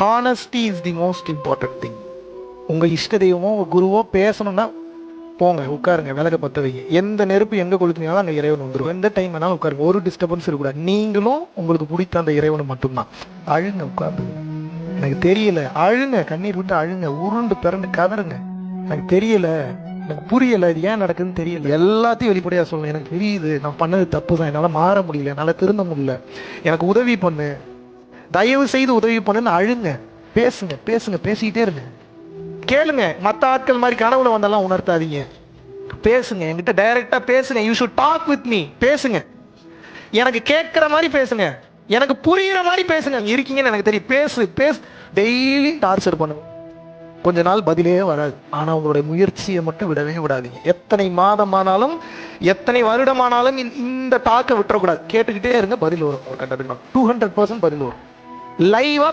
Honesty is the most important thing உங்கள் இஷ்ட தெய்வமோ உங்கள் குருவோ பேசணும்னா போங்க உட்காருங்க விலக பற்ற வைங்க. எந்த நெருப்பு எங்கே கொளுத்தினாலும் அங்கே இறைவன் வந்துடும் எந்த டைம் வேணாலும் உட்காருங்க. ஒரு டிஸ்டர்பன்ஸ் இருக்கக்கூடாது. நீங்களும் உங்களுக்கு பிடித்த அந்த இறைவனை மட்டும்தான். அழுங்க உட்காந்து எனக்கு தெரியல. அழுங்க கண்ணீர் விட்டு அழுங்க. உருண்டு பிறண்டு கதறுங்க. எனக்கு தெரியல. எனக்கு புரியல. இது ஏன் நடக்குதுன்னு தெரியல. எல்லாத்தையும் வெளிப்படையாக சொல்லணும். எனக்கு தெரியுது. நான் பண்ணது தப்பு தான் என்னால் மாற முடியல. என்னால் திருந்த முடியல. எனக்கு உதவி பண்ணு. தயவு செய்து உதவி பண்ணுன்னு அழுங்க. பேசுங்க பேசுங்க பேசிக்கிட்டே இருங்க. கேளுங்க. மற்ற ஆட்கள் மாதிரி கனவுல வந்தெல்லாம் உணர்த்தாதீங்க. பேசுங்க. என்கிட்ட டைரக்டா பேசுங்க. You should talk with me பேசுங்க. எனக்கு கேட்குற மாதிரி பேசுங்க. எனக்கு புரியுற மாதிரி பேசுங்க. இருக்கீங்கன்னு எனக்கு தெரியும். பேசு பேசு. டெய்லி டார்ச்சர் பண்ணுங்க. கொஞ்ச நாள் பதிலே வராது. ஆனா உங்களுடைய முயற்சியை மட்டும் விடவே விடாதீங்க. எத்தனை மாதமானாலும் எத்தனை வருடமானாலும் இந்த- இந்த தாக்க விட்டுறக்கூடாது. கேட்டுக்கிட்டே இருங்க. பதில் வரும். ஒரு கட்டத்துக்கு டூ ஹண்ட்ரட் பர்சன்ட் பதில் வரும். लाइव